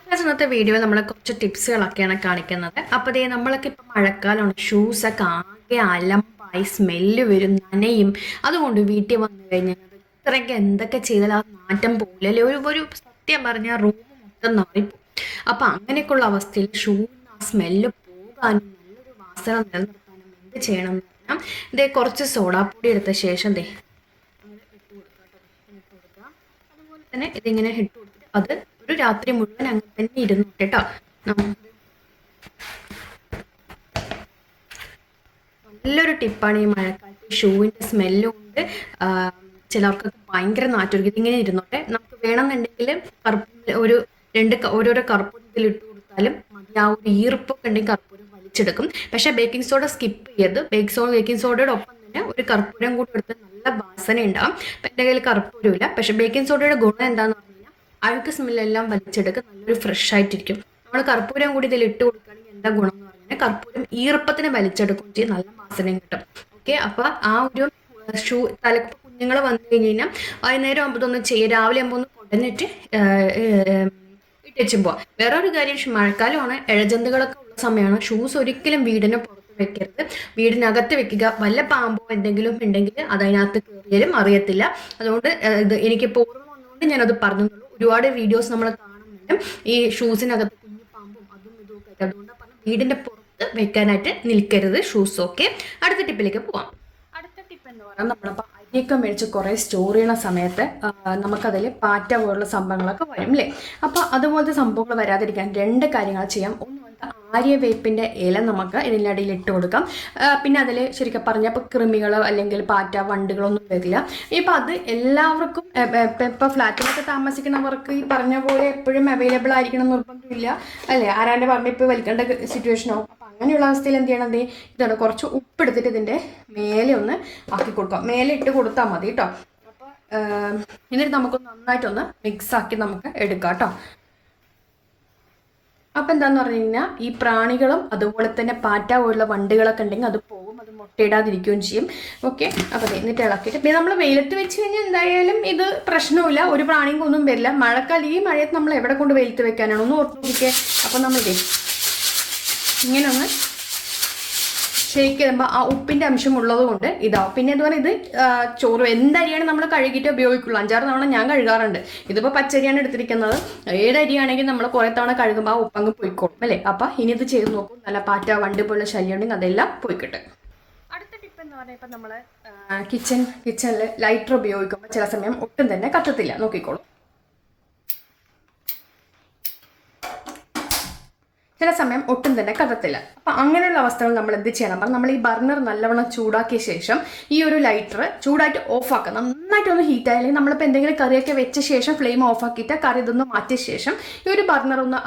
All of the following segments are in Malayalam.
ഫ്രണ്ട്സ് ഇന്നത്തെ വീഡിയോ നമ്മൾ കുറച്ച് ടിപ്സുകളൊക്കെയാണ് കാണിക്കുന്നത്. അപ്പോൾ ദേ നമ്മളൊക്കെ ഇപ്പം മഴക്കാലമാണ്. ഷൂസൊക്കെ ആകെ അലമ്പായി സ്മെല്ല് വരും നനയും. അതുകൊണ്ട് വീട്ടിൽ വന്നു കഴിഞ്ഞാൽ ഇത്രയൊക്കെ എന്തൊക്കെ ചെയ്താൽ ആ മാറ്റം പോകില്ല ഒരു ഒരു സത്യം പറഞ്ഞാൽ റൂം മൊത്തം നിറയിപ്പോവും അപ്പം അങ്ങനെയൊക്കെയുള്ള അവസ്ഥയിൽ ഷൂവിന് ആ സ്മെല്ല് പോകാനും നല്ലൊരു വാസന നിലനിർത്താനും എന്ത് ചെയ്യണം എന്ന് പറഞ്ഞാൽ ഇതേ കുറച്ച് സോഡാപ്പൊടി എടുത്ത ശേഷം ദേ ഇട്ട് കൊടുക്കുക അതുപോലെ തന്നെ ഇതിങ്ങനെ ഇട്ട് കൊടുത്തിട്ട് അത് ഒരു രാത്രി മുഴുവൻ അങ്ങനെ തന്നെ ഇരുന്നു കേട്ടോ. നല്ലൊരു ടിപ്പാണ് ഈ മഴക്കാലത്ത് ഷൂവിന്റെ സ്മെല്ലും ഉണ്ട് ചിലർക്കൊക്കെ ഭയങ്കര നാറ്റൊരുക്കി ഇതിങ്ങനെ ഇരുന്നോട്ടെ. നമുക്ക് വേണമെന്നുണ്ടെങ്കിൽ കറുപ്പ് ഒരു രണ്ട് ഓരോരോ കറുപ്പൂരം ഇതിൽ ഇട്ട് കൊടുത്താലും മതി. ആ ഒരു ഈർപ്പൊക്കെ ഉണ്ടെങ്കിൽ കർപ്പൂരം വലിച്ചെടുക്കും. പക്ഷേ ബേക്കിംഗ് സോഡ സ്കിപ്പ് ചെയ്യരുത്. ബേക്കിംഗ് സോഡ ബേക്കിംഗ് സോഡയുടെ ഒപ്പം തന്നെ ഒരു കർപ്പൂരം കൂടി എടുത്ത് നല്ല വാസന ഉണ്ടാവും എന്റെ കയ്യിൽ കർപ്പൂരം ഇല്ല പക്ഷേ ബേക്കിംഗ് സോഡയുടെ ഗുണം എന്താണെന്ന് പറഞ്ഞു കഴിഞ്ഞാൽ അഴുക്ക് സ്മെല്ലെല്ലാം വലിച്ചെടുക്കുക നല്ലൊരു ഫ്രഷ് ആയിട്ടിരിക്കും. നമ്മൾ കർപ്പൂരം കൂടി ഇതിൽ ഇട്ട് കൊടുക്കുകയാണെങ്കിൽ എന്താ ഗുണം എന്ന് പറഞ്ഞാൽ കർപ്പൂരം ഈർപ്പത്തിന് വലിച്ചെടുക്കുകയും ചെയ്യും. നല്ല വാസനയും കിട്ടും. ഓക്കെ അപ്പോൾ ആ ഒരു ഷൂ തല കുഞ്ഞുങ്ങൾ വന്നു കഴിഞ്ഞ് കഴിഞ്ഞാൽ വൈകുന്നേരം ആകുമ്പോൾ ഒന്ന് ചെയ്യുക രാവിലെ ആകുമ്പോൾ ഒന്ന് കൊടഞ്ഞിട്ട് ഇട്ടേച്ചും പോവാം. വേറൊരു കാര്യം മഴക്കാലമാണ്. ഇഴജന്തുക്കളൊക്കെ ഉള്ള സമയമാണ് ഷൂസ് ഒരിക്കലും വീടിന് പുറത്ത് വെക്കരുത്. വീടിനകത്ത് വെക്കുക. വല്ല പാമ്പോ എന്തെങ്കിലും ഉണ്ടെങ്കിൽ അത് അതിനകത്ത് കയറിയാലും അറിയത്തില്ല. അതുകൊണ്ട് ഇത് എനിക്ക് ഓർമ്മ വന്നുകൊണ്ട് ഞാനത് പറഞ്ഞുള്ളൂ ഒരുപാട് വീഡിയോസ് നമ്മൾ കാണുന്നുണ്ട്. ഈ ഷൂസിനകത്ത് കുഞ്ഞു പാമ്പും അതും ഇതും ഒക്കെ ആയിട്ട്. അതുകൊണ്ട് പറഞ്ഞാൽ വീടിന്റെ പുറത്ത് വെക്കാനായിട്ട് നിൽക്കരുത് ഷൂസ് ഓക്കെ അടുത്ത ടിപ്പിലേക്ക് പോവാം. അടുത്ത ടിപ്പ് എന്ന് പറഞ്ഞാൽ നമ്മളിപ്പോൾ അരിയൊക്കെ മേടിച്ച് കുറേ സ്റ്റോർ ചെയ്യണ സമയത്ത് നമുക്കതിൽ പാറ്റ പോലുള്ള സംഭവങ്ങളൊക്കെ വരും അല്ലേ അപ്പോൾ അതുപോലത്തെ സംഭവങ്ങൾ വരാതിരിക്കാൻ രണ്ട് കാര്യങ്ങൾ ചെയ്യാം. ഒന്ന് ആര്യവേപ്പിന്റെ ഇല നമുക്ക് ഇതിനടിയിൽ ഇട്ട് കൊടുക്കാം. പിന്നെ അതിൽ ശരിക്കും പറഞ്ഞാൽ ഇപ്പോൾ കൃമികളോ അല്ലെങ്കിൽ പാറ്റ വണ്ടുകളൊന്നും വരില്ല ഇപ്പം അത് എല്ലാവർക്കും ഇപ്പോൾ ഫ്ലാറ്റിലൊക്കെ താമസിക്കുന്നവർക്ക് ഈ പറഞ്ഞ പോലെ എപ്പോഴും അവൈലബിൾ ആയിരിക്കണം നിർബന്ധമില്ല. അല്ലേ? ആരാന്റെ പറഞ്ഞ ഇപ്പോൾ വലിക്കേണ്ട സിറ്റുവേഷനോ അപ്പം അങ്ങനെയുള്ള അവസ്ഥയിൽ എന്ത് ചെയ്യണം? ദേ ഇതാണ് കുറച്ച് ഉപ്പെടുത്തിട്ട് ഇതിന്റെ മേലെ ഒന്ന് ആക്കി കൊടുക്കാം. മേലെ ഇട്ട് കൊടുത്താൽ മതി കേട്ടോ. എന്നിട്ട് നമുക്ക് നന്നായിട്ടൊന്ന് മിക്സ് ആക്കി നമുക്ക് എടുക്കാം കേട്ടോ. അപ്പം എന്താന്ന് പറഞ്ഞു കഴിഞ്ഞാൽ ഈ പ്രാണികളും അതുപോലെ തന്നെ പാറ്റ പോലുള്ള വണ്ടികളൊക്കെ ഉണ്ടെങ്കിൽ അത് പോകും അത് മുട്ടയിടാതിരിക്കുകയും ചെയ്യും. ഓക്കെ അപ്പോൾ ദേ എന്നിട്ട് ഇളക്കിയിട്ട് പിന്നെ നമ്മൾ വെയിലത്ത് വെച്ച് കഴിഞ്ഞാൽ എന്തായാലും ഇത് പ്രശ്നമില്ല ഒരു പ്രാണിയും ഒന്നും വരില്ല. മഴക്കാലം ഈ മഴയത്ത് നമ്മൾ എവിടെ കൊണ്ട് വെയിലത്ത് വെക്കാനാണ്? ഒന്ന് ഓർത്ത് നോക്കിക്കേ. അപ്പം നമ്മൾ ദേ ഇങ്ങനെ ഒന്ന് ഷേക്ക് ചെയ്യുമ്പോൾ ആ ഉപ്പിന്റെ അംശം ഉള്ളത് കൊണ്ട് ഇതാവും പിന്നെ പറഞ്ഞാൽ ഇത് ചോറ് എന്തരിയാണ് നമ്മൾ കഴുകിയിട്ട് ഉപയോഗിക്കുള്ളൂ. അഞ്ചാറ് തവണ ഞാൻ കഴുകാറുണ്ട്. ഇതിപ്പോൾ പച്ചരിയാണ് എടുത്തിരിക്കുന്നത്. ഏതരിയാണെങ്കിൽ നമ്മൾ കുറേ തവണ കഴുകുമ്പോൾ ആ ഉപ്പങ്ങ് പോയിക്കോളും അല്ലേ? അപ്പം ഇനി ഇത് ചെയ്ത് നോക്കും. നല്ല പാറ്റ വണ്ടി പോലുള്ള ശല്യം ഉണ്ടെങ്കിൽ അതെല്ലാം പോയിക്കിട്ടെ. അടുത്ത ടിപ്പ് എന്ന് പറഞ്ഞാൽ ഇപ്പം കിച്ചൺ കിച്ചണിൽ ലൈറ്റർ ഉപയോഗിക്കുമ്പോൾ ചില സമയം ഒട്ടും തന്നെ കത്തത്തില്ല. നോക്കിക്കോളൂ. ചില സമയം ഒട്ടും തന്നെ കത്തത്തില്ല അപ്പം അങ്ങനെയുള്ള അവസ്ഥകൾ നമ്മൾ എന്ത് ചെയ്യണം? അപ്പം നമ്മൾ ഈ ബർണർ നല്ലവണ്ണം ചൂടാക്കിയ ശേഷം ഈ ഒരു ലൈറ്റർ ചൂടായിട്ട് ഓഫാക്കുക. നന്നായിട്ട് ഒന്ന് ഹീറ്റ് ആയാലും നമ്മളിപ്പോൾ എന്തെങ്കിലും കറിയൊക്കെ വെച്ച ശേഷം ഫ്ലെയിം ഓഫ് ആക്കിയിട്ട് കറി ഇതൊന്ന് മാറ്റിയ ശേഷം ഈ ഒരു ബർണർ ഒന്ന്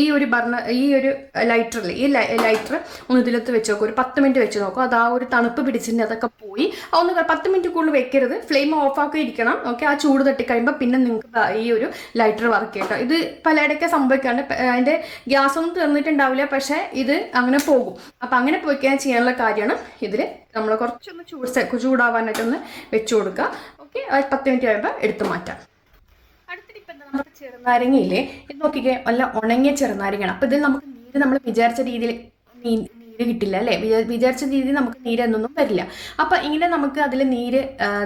ഈ ഒരു ബർണർ ഈ ഒരു ലൈറ്ററിൽ ഈ ലൈറ്റർ ഒന്ന് ഇതിലത്ത് വെച്ച് നോക്കും ഒരു പത്ത് മിനിറ്റ് വെച്ച് നോക്കും. അത് ആ ഒരു തണുപ്പ് പിടിച്ചിട്ട് അതൊക്കെ പോയി. ഒന്ന് പത്ത് മിനിറ്റ് കൂടുതൽ വെക്കരുത്. Flame off ആക്കിയിരിക്കണം. ഓക്കെ ആ ചൂട് തട്ടിക്കഴിയുമ്പോൾ പിന്നെ നിങ്ങൾക്ക് ഈ ഒരു ലൈറ്റർ വർക്ക് ചെയ്യട്ടോ ഇത് പലയിടയ്ക്ക് സംഭവിക്കാണ്ട് അതിന്റെ ഗ്യാസ് ഒന്നും തീർന്നിട്ടുണ്ടാവില്ല പക്ഷേ ഇത് അങ്ങനെ പോകും. അപ്പം അങ്ങനെ പോയി കഴിഞ്ഞാൽ ചെയ്യാനുള്ള കാര്യമാണ് ഇതിൽ നമ്മൾ കുറച്ചൊന്ന് ചൂട് ചൂടാവാനായിട്ടൊന്ന് വെച്ചു കൊടുക്കുക. ഓക്കെ പത്ത് മിനിറ്റ് കഴിയുമ്പോൾ എടുത്തു മാറ്റാം. അടുത്ത ടിപ്പ് എന്താ നമുക്ക് ചെറുനാരങ്ങയില്ലേ? ഇത് നോക്കിക്കേ നല്ല ഉണങ്ങിയ ചെറുനാരങ്ങയാണ്. അപ്പോൾ ഇതിൽ നമുക്ക് നീര് നമ്മൾ വിചാരിച്ച രീതിയിൽ നീര് കിട്ടില്ല അല്ലേ? വിചാരിച്ച രീതിയിൽ നമുക്ക് നീര് എന്നൊന്നും വരില്ല. അപ്പം ഇങ്ങനെ നമുക്ക് അതിൽ നീര്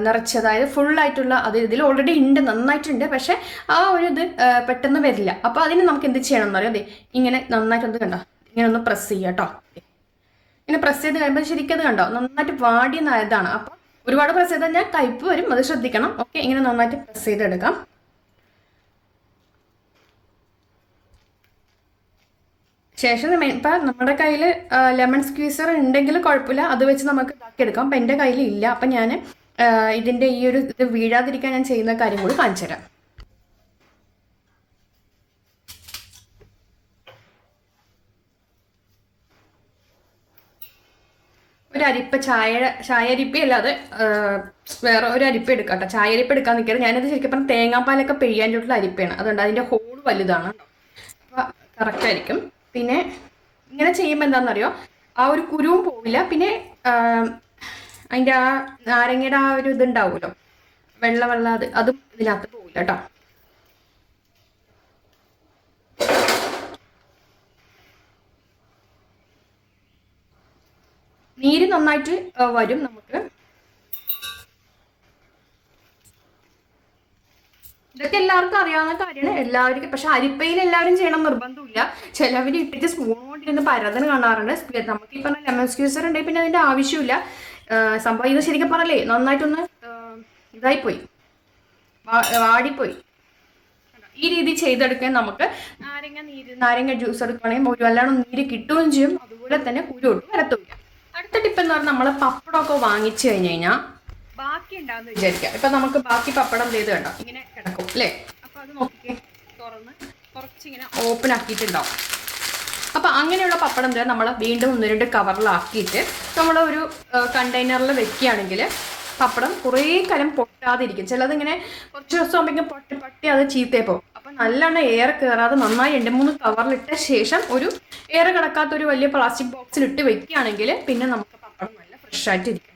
നിറച്ച് അതായത് ഫുള്ളായിട്ടുള്ള അത് ഇതിൽ ഓൾറെഡി ഉണ്ട് നന്നായിട്ടുണ്ട് പക്ഷേ ആ ഒരു ഇത് പെട്ടെന്ന് വരില്ല. അപ്പോൾ അതിന് നമുക്ക് എന്ത് ചെയ്യണം എന്ന് പറയാം? അതെ ഇങ്ങനെ നന്നായിട്ടൊന്ന് കണ്ടോ? ഇങ്ങനെ ഒന്ന് പ്രസ് ചെയ്യുക കേട്ടോ. ഇങ്ങനെ പ്രസ് ചെയ്ത് കഴിയുമ്പോൾ ശരിക്കും അത് കണ്ടോ? നന്നായിട്ട് വാടിയെന്നായതാണ് അപ്പൊ ഒരുപാട് പ്രസ് ചെയ്താൽ ഞാൻ കയ്പ് വരും അത് ശ്രദ്ധിക്കണം. ഓക്കെ ഇങ്ങനെ നന്നായിട്ട് പ്രസ് ചെയ്തെടുക്കാം. ശേഷം ഇപ്പൊ നമ്മുടെ കയ്യിൽ ലെമൺ സ്ക്വീസർ ഉണ്ടെങ്കിൽ കുഴപ്പമില്ല അത് വെച്ച് നമുക്ക് ഇതാക്കിയെടുക്കാം. അപ്പം എന്റെ കയ്യിൽ ഇല്ല. അപ്പം ഞാൻ ഇതിന്റെ ഈ ഒരു ഇത് വീഴാതിരിക്കാൻ ഞാൻ ചെയ്യുന്ന കാര്യം കൂടി കാണിച്ചു തരാം. ഒരു അരിപ്പ ചായ ചായ അരിപ്പ അല്ലാതെ വേറെ ഒരു അരിപ്പ എടുക്കാം കേട്ടോ ചായ അരിപ്പ എടുക്കാൻ നിൽക്കരുത് ഞാനത് ശരിക്കും പറഞ്ഞാൽ തേങ്ങാപ്പാലൊക്കെ പിഴിയാനുള്ള അരിപ്പയാണ്. അതുകൊണ്ട് അതിന്റെ ഹോൾ വലുതാണ്. അപ്പോൾ കറക്റ്റ് ആയിരിക്കും. പിന്നെ ഇങ്ങനെ ചെയ്യുമ്പോൾ എന്താണെന്നറിയോ ആ ഒരു കുരുവും പോവില്ല. പിന്നെ അതിന്റെ ആ നാരങ്ങയുടെ ആ ഒരു ഇതുണ്ടാവുമല്ലോ? വെള്ള വെള്ള അത് അതും ഇതിനകത്ത് പോവില്ല കേട്ടോ നീര് നന്നായിട്ട് വരും നമുക്ക്. ഇതൊക്കെ എല്ലാവർക്കും അറിയാവുന്ന കാര്യമാണ്. എല്ലാവർക്കും പക്ഷെ അരിപ്പയിൽ എല്ലാവരും ചെയ്യണം നിർബന്ധമില്ല. ചിലവർ ഇട്ടിട്ട് സ്പൂൺ കൊണ്ടിരുന്ന് പരതന് കാണാറുണ്ട്. നമുക്ക് ഈ പറഞ്ഞ ലെമൺ സ്ക്യൂസർ ഉണ്ടെങ്കിൽ പിന്നെ അതിന്റെ ആവശ്യമില്ല. സംഭവം ഇത് ശരിക്കും പറഞ്ഞല്ലേ നന്നായിട്ടൊന്ന് ഇതായിപ്പോയി. വാടിപ്പോയി. ഈ രീതി ചെയ്തെടുക്കാൻ നമുക്ക് നാരങ്ങ നീര് നാരങ്ങ ജ്യൂസ് എടുക്കുകയാണെങ്കിൽ ഒരു വല്ലാണ്ട് നീര് കിട്ടുകയും ചെയ്യും. അതുപോലെ തന്നെ കുരു ഒട്ടും വരത്തുമില്ല. അടുത്ത ടിപ്പ് എന്ന് പറഞ്ഞാൽ നമ്മൾ പപ്പടമൊക്കെ വാങ്ങിച്ചു കഴിഞ്ഞു കഴിഞ്ഞാൽ വിചാരിക്കാം. ഇപ്പൊ നമുക്ക് ബാക്കി പപ്പടം ചെയ്ത് കണ്ടോ? ഇങ്ങനെ കിടക്കും അല്ലേ? അപ്പൊ അത് നോക്കിക്കേ തുറന്ന് കുറച്ചിങ്ങനെ ഓപ്പൺ ആക്കിയിട്ടുണ്ടാവും. അപ്പൊ അങ്ങനെയുള്ള പപ്പടം നമ്മൾ വീണ്ടും ഒന്ന് രണ്ട് കവറിലാക്കിയിട്ട് നമ്മൾ ഒരു കണ്ടെയ്നറിൽ വെക്കുകയാണെങ്കിൽ പപ്പടം കുറേ കാലം പൊട്ടാതിരിക്കും. ചിലതിങ്ങനെ കുറച്ച് ദിവസം ആകുമ്പോഴേക്കും പൊട്ടി പൊട്ടി അത് ചീത്തയെ പോകും. അപ്പൊ നല്ലോണം എയർ കയറാതെ നന്നായി രണ്ട് മൂന്ന് കവറിലിട്ട ശേഷം ഒരു എയർ കിടക്കാത്ത ഒരു വലിയ പ്ലാസ്റ്റിക് ബോക്സിൽ ഇട്ട് വെക്കുകയാണെങ്കിൽ പിന്നെ നമുക്ക് പപ്പടം നല്ല ഫ്രഷ് ആയിട്ട് ഇരിക്കും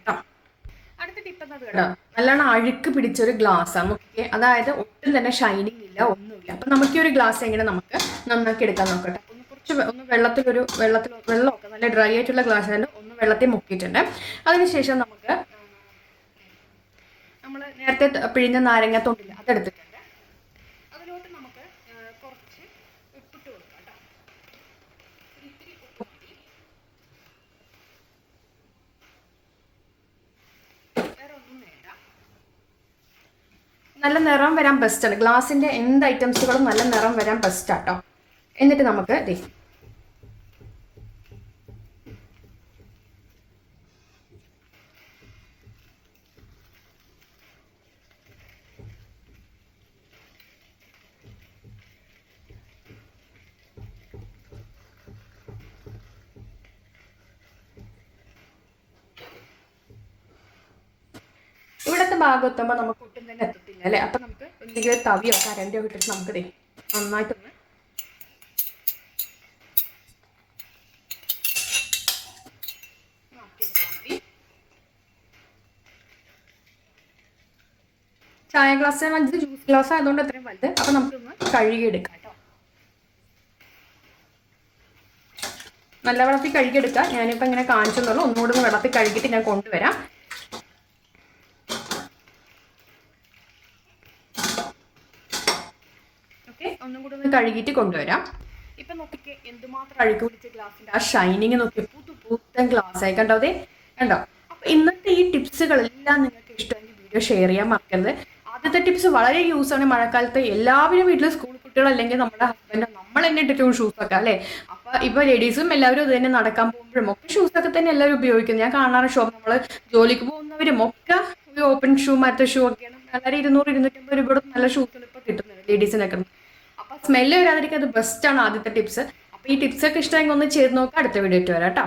കേട്ടോ നല്ലോണം അഴുക്ക് പിടിച്ചൊരു ഗ്ലാസ് ആണ്. ഓക്കെ അതായത് ഒട്ടും തന്നെ ഷൈനിങ് ഇല്ല ഒന്നുമില്ല. അപ്പൊ നമുക്ക് ഒരു ഗ്ലാസ് എങ്ങനെ നമുക്ക് നന്നാക്കി എടുക്കാൻ നോക്കട്ടെ? ഒന്ന് കുറച്ച് ഒന്ന് വെള്ളത്തിലൊരു വെള്ളത്തിൽ വെള്ളമൊക്കെ നല്ല ഡ്രൈ ആയിട്ടുള്ള ഗ്ലാസ് ആയിട്ട് ഒന്ന് വെള്ളത്തിൽ മുക്കിയിട്ടുണ്ട്. അതിനുശേഷം നമുക്ക് നമ്മൾ നേരത്തെ പിഴിഞ്ഞ നാരങ്ങ തൊണ്ടില്ല അതെടുത്തിട്ടുണ്ട് അതിലോട്ട് നമുക്ക് ആ, കുറച്ച് ഉപ്പിട്ട് കൊടുക്കാം കേട്ടോ ഒരു ഇത്തിരി ഉപ്പ് മതി വേറെ ഒന്നും വേണ്ട നല്ല നിറം വരാൻ ബെസ്റ്റാണ് ഗ്ലാസിന്റെ എന്ത് ഐറ്റംസുകളും നല്ല നിറം വരാൻ ബെസ്റ്റ് കേട്ടോ എന്നിട്ട് നമുക്ക് ദേ ഇവിടുത്തെ ഭാഗം എത്തുമ്പോൾ നമുക്ക് ഒട്ടും തന്നെ അല്ലേ? അപ്പം നമുക്ക് എന്തെങ്കിലും തവിയോ കരണ്ടിയോ ഇട്ടിട്ട് നമുക്ക് നന്നായിട്ടൊന്ന്. ചായ ഗ്ലാസ് ഇത് ജ്യൂസ് ഗ്ലാസ് ആയതുകൊണ്ട് അത്രയും വലുത്. അപ്പം നമുക്കൊന്ന് കഴുകിയെടുക്കാം കേട്ടോ. നല്ല വെള്ളത്തിൽ കഴുകിയെടുക്കാം. ഞാനിപ്പോൾ ഇങ്ങനെ കാണിച്ചെന്നുള്ളൂ. ഒന്നുകൂടി ഒന്ന് വെള്ളത്തിൽ കഴുകിയിട്ട് ഞാൻ കൊണ്ടുവരാം ഓക്കെ ഒന്നും കൂടി ഒന്ന് കഴുകിയിട്ട് കൊണ്ടുവരാം. ഇപ്പൊ നോക്കിക്കേ എന്തുമാത്രം അഴുക്ക് പിടിച്ച ഗ്ലാസിന്റെ ആ ഷൈനിങ് നോക്കി പുതു പുത്തൻ ഗ്ലാസ് ആയി. കണ്ടോ അതെ? കണ്ടോ? അപ്പൊ ഇന്നത്തെ ഈ ടിപ്സുകളെല്ലാം നിങ്ങൾക്ക് ഇഷ്ടമെങ്കിൽ വീഡിയോ ഷെയർ ചെയ്യാൻ മറക്കരുത്. ആദ്യത്തെ ടിപ്സ് വളരെ യൂസ് ആണ് മഴക്കാലത്ത്. എല്ലാവരും വീട്ടിൽ സ്കൂൾ കുട്ടികൾ അല്ലെങ്കിൽ നമ്മുടെ ഹസ്ബൻഡോ നമ്മൾ തന്നെ ഇട്ടിട്ടും ഷൂസ് ഒക്കെ അല്ലേ? അപ്പൊ ഇപ്പൊ ലേഡീസും എല്ലാവരും ഇത് തന്നെ നടക്കാൻ പോകുമ്പോഴും ഒക്കെ ഷൂസ് ഒക്കെ തന്നെ എല്ലാവരും ഉപയോഗിക്കുന്നത് ഞാൻ കാണാറ് ഷോ നമ്മൾ ജോലിക്ക് പോകുന്നവരും ഒക്കെ ഓപ്പൺ ഷൂ മറ്റേ ഷൂ ഒക്കെയാണ്. വളരെ ഇരുന്നൂറ് ഇരുന്നൂറ്റമ്പത് രൂപയുടെ നല്ല ഷൂസ് ഇപ്പൊ കിട്ടുന്നത് ലേഡീസിനൊക്കെ സ്മെല്ല് വരാതിരിക്കാൻ അത് ബെസ്റ്റ് ആണ് ആദ്യത്തെ ടിപ്സ് അപ്പൊ ഈ ടിപ്സ് ഒക്കെ ഇഷ്ടമെങ്കിൽ ഒന്ന് ചെയ്ത് നോക്കാം. അടുത്ത വീഡിയോ ഇട്ട് വരാം കേട്ടോ.